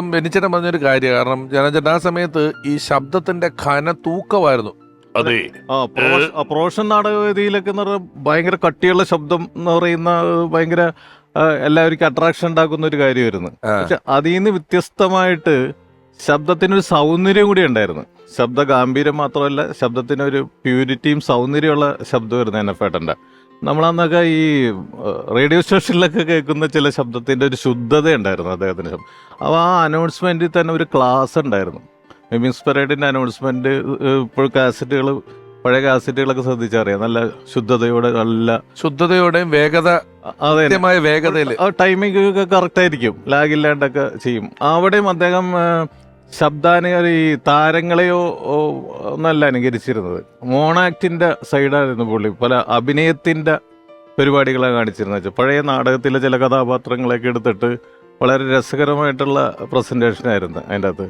ബെനിച്ചേട്ടൻ പറഞ്ഞൊരു കാര്യം. കാരണം ജനചേട്ടൻ ആ സമയത്ത് ഈ ശബ്ദത്തിന്റെ ഖന തൂക്കമായിരുന്നു അതെ. ആ പ്രൊഫഷൻ നാടകവേദിയിലൊക്കെ എന്ന് പറഞ്ഞാൽ ഭയങ്കര കട്ടിയുള്ള ശബ്ദം എന്ന് പറയുന്ന ഭയങ്കര എല്ലാവർക്കും അട്രാക്ഷൻ ഉണ്ടാക്കുന്ന ഒരു കാര്യമായിരുന്നു. പക്ഷെ അതിൽ നിന്ന് വ്യത്യസ്തമായിട്ട് ശബ്ദത്തിനൊരു സൗന്ദര്യം കൂടി ഉണ്ടായിരുന്നു. ശബ്ദ ഗാംഭീര്യം മാത്രമല്ല ശബ്ദത്തിനൊരു പ്യൂരിറ്റിയും സൗന്ദര്യമുള്ള ശബ്ദമായിരുന്നു എനഫേട്ടന്റെ നമ്മളന്നൊക്കെ ഈ റേഡിയോ സ്റ്റേഷനിലൊക്കെ കേൾക്കുന്ന ചില ശബ്ദത്തിന്റെ ഒരു ശുദ്ധത ഉണ്ടായിരുന്നു അദ്ദേഹത്തിന് ശബ്ദം. അപ്പോൾ ആ അനൗൺസ്മെന്റിൽ തന്നെ ഒരു ക്ലാസ് ഉണ്ടായിരുന്നു. മിമിക്സ് പരേഡിന്റെ അനൗൺസ്മെന്റ് ഇപ്പോൾ കാസറ്റുകൾ പഴയ കാസറ്റുകളൊക്കെ ശ്രദ്ധിച്ചറിയാം. നല്ല ശുദ്ധതയോടെ നല്ല ശുദ്ധതയോടെയും വേഗത വേഗതയിൽ. ടൈമിംഗ് ഒക്കെ കറക്റ്റ് ആയിരിക്കും. ലാഗില്ലാണ്ടൊക്കെ ചെയ്യും. അവിടെയും അദ്ദേഹം ആ, ഈ താരങ്ങളെയോ ഒന്നല്ല അനുകരിച്ചിരുന്നത്. മോണാക്ടിന്റെ സൈഡായിരുന്നു പുള്ളി. പല അഭിനയത്തിന്റെ പരിപാടികളാണ് കാണിച്ചിരുന്നത്. പഴയ നാടകത്തിലെ ചില കഥാപാത്രങ്ങളൊക്കെ എടുത്തിട്ട് വളരെ രസകരമായിട്ടുള്ള പ്രസന്റേഷൻ ആയിരുന്നു അതിന്റെ അകത്ത്.